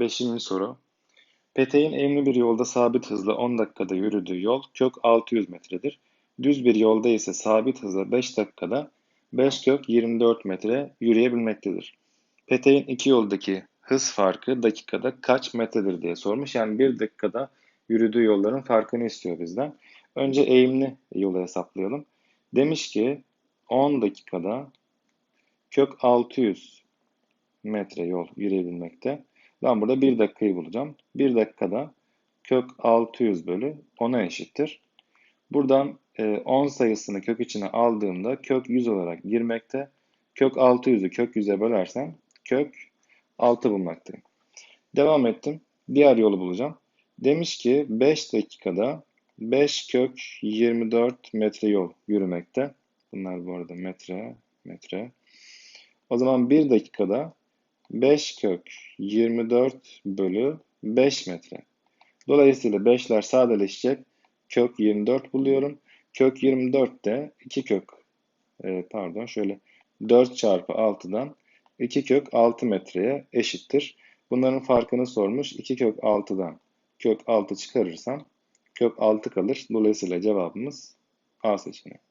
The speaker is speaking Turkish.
Beşinci soru. Peteğin eğimli bir yolda sabit hızla 10 dakikada yürüdüğü yol kök 600 metredir. Düz bir yolda ise sabit hızla 5 dakikada 5 kök 24 metre yürüyebilmektedir. Peteğin iki yoldaki hız farkı dakikada kaç metredir diye sormuş. Yani bir dakikada yürüdüğü yolların farkını istiyor bizden. Önce eğimli yolu hesaplayalım. Demiş ki 10 dakikada kök 600 metre yol yürüyebilmekte. Ben burada 1 dakikayı bulacağım. 1 dakikada kök 600 bölü 10'a eşittir. Buradan 10 e, sayısını kök içine aldığımda kök 100 olarak girmekte. Kök 600'ü kök 100'e bölersem kök 6 bulmaktayım. Devam ettim. Diğer yolu bulacağım. Demiş ki 5 dakikada 5 kök 24 metre yol yürümekte. Bunlar bu arada metre, metre. O zaman 1 dakikada 5 kök 24 bölü 5 metre. Dolayısıyla 5'ler sadeleşecek. Kök 24 buluyorum. Kök 24 de 2 kök e, pardon şöyle 4 çarpı 6'dan 2 kök 6 metreye eşittir. Bunların farkını sormuş. 2 kök 6'dan kök 6 çıkarırsam kök 6 kalır. Dolayısıyla cevabımız A seçeneği.